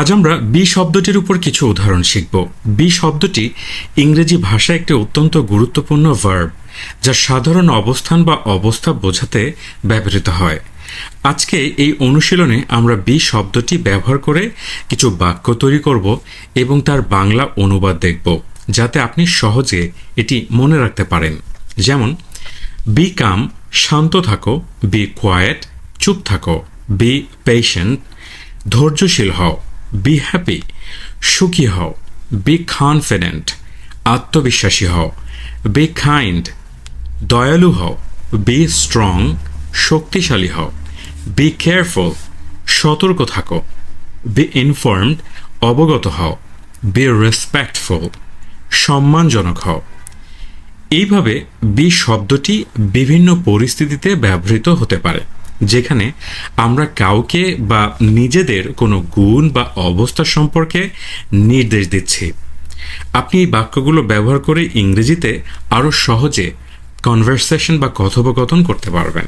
আজ আমরা বি শব্দটির উপর কিছু উদাহরণ শিখব। বি শব্দটি ইংরেজি ভাষায় একটি অত্যন্ত গুরুত্বপূর্ণ ভার্ব যা সাধারণ অবস্থান বা অবস্থা বোঝাতে ব্যবহৃত হয়। আজকে এই অনুশীলনে আমরা বি শব্দটি ব্যবহার করে কিছু বাক্য তৈরি করব এবং তার বাংলা অনুবাদ দেখব, যাতে আপনি সহজে এটি মনে রাখতে পারেন। যেমন, বি কাম, শান্ত থাকো, বি কোয়েট চুপ থাকো, বি পেশেন্ট ধৈর্যশীল হও। বি হ্যাপি সুখী হও। বি কনফিডেন্ট আত্মবিশ্বাসী হও। বি কাইন্ড দয়ালু হও। বি স্ট্রং শক্তিশালী হও। বি কেয়ারফুল সতর্ক থাকো। বি ইনফর্মড অবগত হও। বি রেসপেক্টফুল সম্মানজনক হও। এইভাবে বি শব্দটি বিভিন্ন পরিস্থিতিতে ব্যবহৃত হতে পারে। যেখানে আমরা কাউকে বা নিজেদের কোনো গুণ বা অবস্থা সম্পর্কে নির্দেশ দিচ্ছি। আপনি এই বাক্যগুলো ব্যবহার করে ইংরেজিতে আরও সহজে কনভার্সেশন বা কথোপকথন করতে পারবেন।